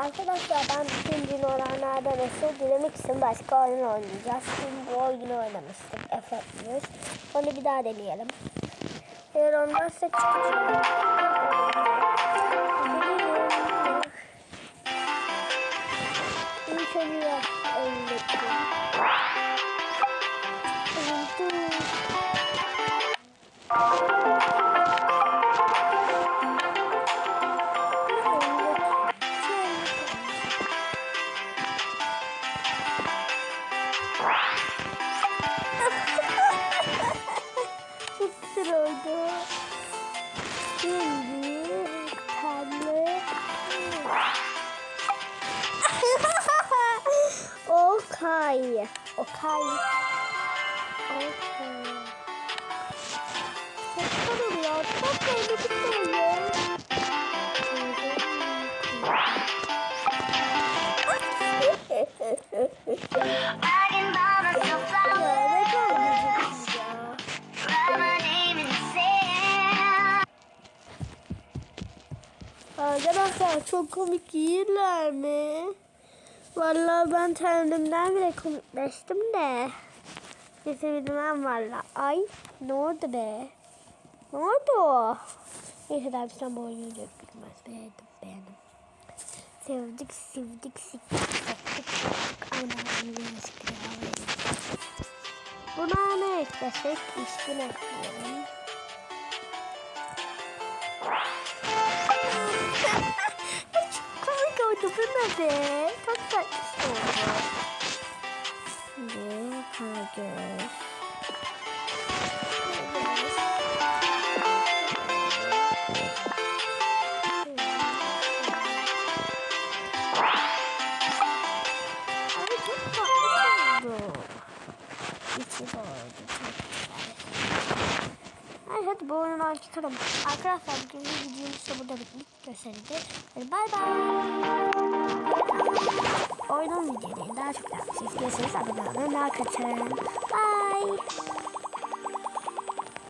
Arkadaşlar ben bütün gün olanlardan özür dilemek için başka oyun oynayacağız. Dün bu oyunu oynamıştık. Efektimiz. Onu bir daha deneyelim. Eğer olmazsa çıkacağım. İlk önce. Okay. Okay. Okay. Çok güzel oluyor. Çok güzel oluyor. I Arkadaşlar çok komik değiller mi? Vallahi ben kendimden bile komikleştim de. Neyse bilmem valla. Ay ne oldu be? Ne oldu? Neyse ben sen bu oyunu bilmez. Beğendim beğendim. Sevdik sevdik siktik siktik siktik. Aynen siktik. Buna ne eklesek? Üstüne ekleyelim. Ne be? Çok tatlı oldu. Şimdi karagöz. İçi güzel. Ay hadi bu oyundan çıkalım. Arkadaşlar bugün videomuz da burada bitmiş. Gösterildi. Hadi bay bay. Oyunun videolarını daha çok yapmak istiyorsanız abone olun. Like atın. Bye.